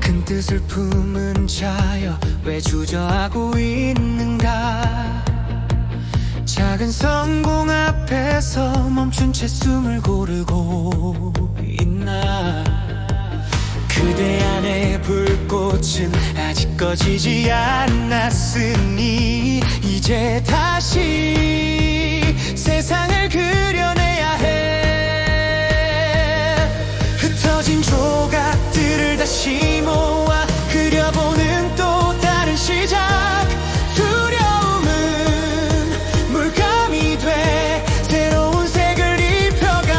큰 뜻을 품은 자여 왜 주저하고 있는가? 작은 성공 앞에서 멈춘 채 숨을 고르고 있나 그대 안에 불꽃은 아직 꺼지지 않았으니 이제 다시 세상을 그려내야 해. 흩어진 조각들을 다시 모아 그려보는 또 다른 시작. 두려움은 물감이 돼 새로운 색을 입혀가.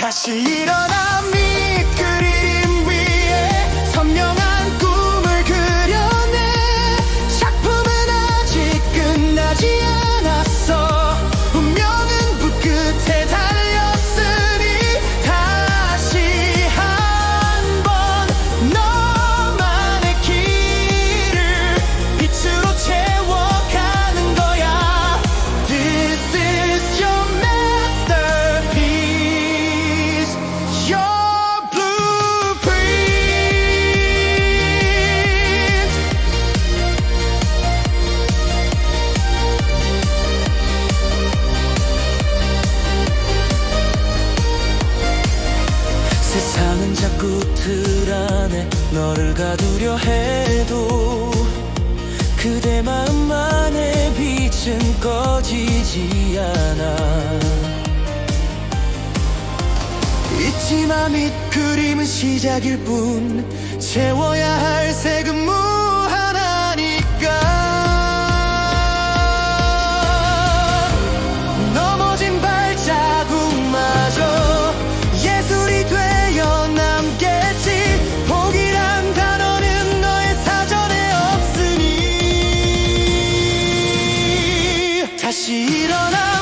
다시 일어 세상은 자꾸 틀 안에 너를 가두려 해도 그대 마음만의 빛은 꺼지지 않아. 잊지마 밑 그림은 시작일 뿐 채워야 할 색은 무 다시 일어나.